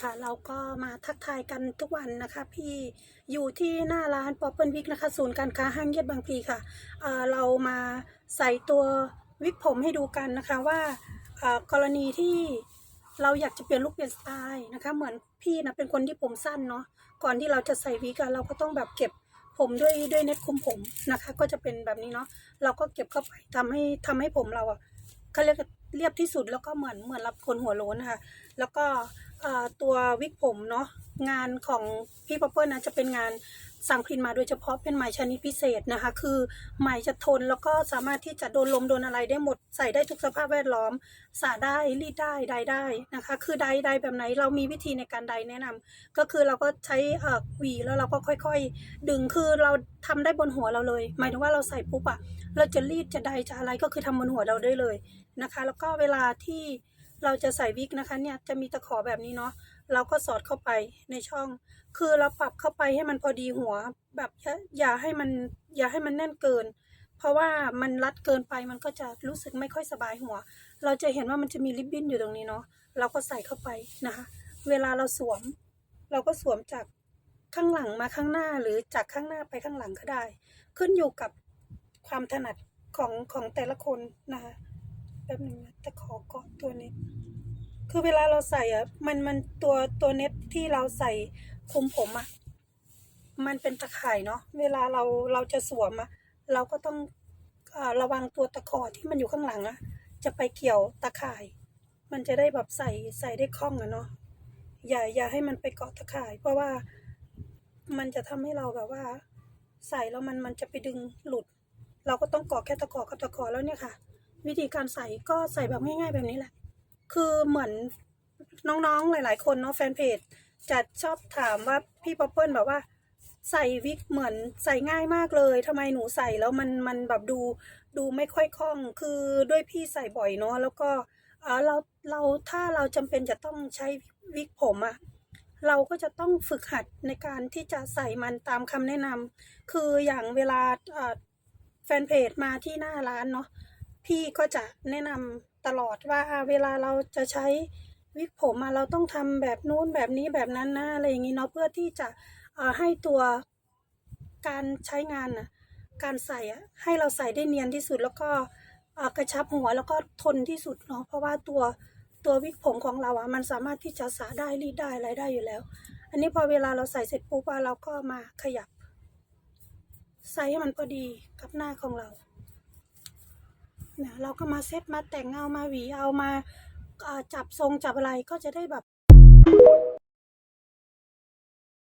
ค่ะ เราก็มาทักทายกันทุกวันนะคะ พี่อยู่ที่หน้าร้านป๊อปเปิลวิกนะคะ ศูนย์การค้าห้างเย็ดบางพลีค่ะเเรามาใส่ตัววิกผมให้ดูกันนะคะว่ากรณีที่เราอยากจะเปลี่ยนลุคเปลี่ยนสไตล์นะคะ เหมือนพี่นะเป็นคนที่ผมสั้นเนาะก่อนที่เราจะใส่วิกอะเราก็ต้องแบบเก็บผมด้วยด้วยเน็ตคุมผมนะคะ ก็จะเป็นแบบนี้เนาะเราก็เก็บเข้าไปทำให้ทำให้ผมเราอะ เขาเรียกเรียบที่สุดแล้วก็เหมือนเหมือนรับคนหัวโล้นนะคะแล้วก็ตัววิกผมเนาะงานของพี่ป๊อปเปอร์นะจะเป็นงาน สั่งพิมพ์มาโดยเฉพาะเป็นไหมชนิดพิเศษนะคะ คือไหมจะทนแล้วก็สามารถที่จะโดนลมโดนอะไรได้หมดใส่ได้ทุกสภาพแวดล้อมสาได้รีดได้ใดได้นะคะ คือใดใดแบบไหนเรามีวิธีในการใดแนะนำก็คือเราก็ใช้อ่อหวีแล้วเราก็ค่อยๆ ดึงคือเราทำได้บนหัวเราเลย หมายถึงว่าเราใส่ปุ๊บอะเราจะรีดจะใดจะอะไรก็คือทำบนหัวเราได้เลยนะคะ แล้วก็เวลาที่เราจะใส่วิกนะคะเนี่ยจะมีตะขอแบบนี้เนาะ เราก็สอดเข้าไปในช่อง คือเราปรับเข้าไปให้มันพอดีหัว แบบอย่าให้มันอย่าให้มันแน่นเกิน เพราะว่ามันรัดเกินไปมันก็จะรู้สึกไม่ค่อยสบายหัว เราจะเห็นว่ามันจะมีริบบิ้นอยู่ตรงนี้เนาะเราก็ใส่เข้าไปนะคะ เวลาเราสวม เราก็สวมจากข้างหลังมาข้างหน้าหรือจากข้างหน้าไปข้างหลังก็ได้ ขึ้นอยู่กับความถนัดของของแต่ละคนนะคะแป๊บหนึงนะตะขอกาะตัวนี้ คือเวลาเราใส่อะ มันมันตัวตัวเน็ตที่เราใส่คลุมผมอะ มันเป็นตะข่ายเนาะ เวลาเราเราจะสวมอะ เราก็ต้องอระวังตัวตะขอที่มันอยู่ข้างหลังอะ จะไปเกี่ยวตะข่าย มันจะได้แบบใส่ใส่ได้คล่องอะเนาะ อย่าอย่าให้มันไปเกาะตะข่าย เพราะว่ามันจะทำให้เราแบบว่า ใส่แล้วมันมันจะไปดึงหลุด เราก็ต้องเกาะแค่ตะขอกับตะขอแล้วเนี่ยค่ะ วิธีการใส่ก็ใส่แบบง่ายๆแบบนี้แหละ คือเหมือนน้องๆหลาย ๆ คนเนาะแฟนเพจจะชอบถามว่าพี่ป๊อปเปิลแบบว่าใส่วิกเหมือนใส่ง่ายมากเลยทำไมหนูใส่แล้วมันมันแบบดูดูไม่ค่อยคล่อง คือด้วยพี่ใส่บ่อยเนาะแล้วก็เออเราเราถ้าเราจำเป็นจะต้องใช้วิกผมอะเราก็จะต้องฝึกหัดในการที่จะใส่มันตามคำแนะนำคืออย่างเวลาแฟนเพจมาที่หน้าร้านเนาะพี่ก็จะแนะนำ ตลอดว่าเวลาเราจะใช้วิกผมเราต้องทำแบบนู้นแบบนี้แบบนั้นนะอะไรอย่างนี้เนาะเพื่อที่จะให้ตัวการใช้งานน่ะการใส่อะให้เราใส่ได้เนียนที่สุดแล้วก็กระชับหัวแล้วก็ทนที่สุดเนาะเพราะว่าตัวตัววิกผมของเราอะมันสามารถที่จะสาได้รีดได้อะไรได้อยู่แล้ว อันนี้พอเวลาเราใส่เสร็จปุ๊บอะเราก็มาขยับ ใส่ให้มันพอดีกับหน้าของเรา นะเราก็มาเซตมาแต่งเอามาหวีเอามาจับทรงจับอะไรก็จะได้แบบ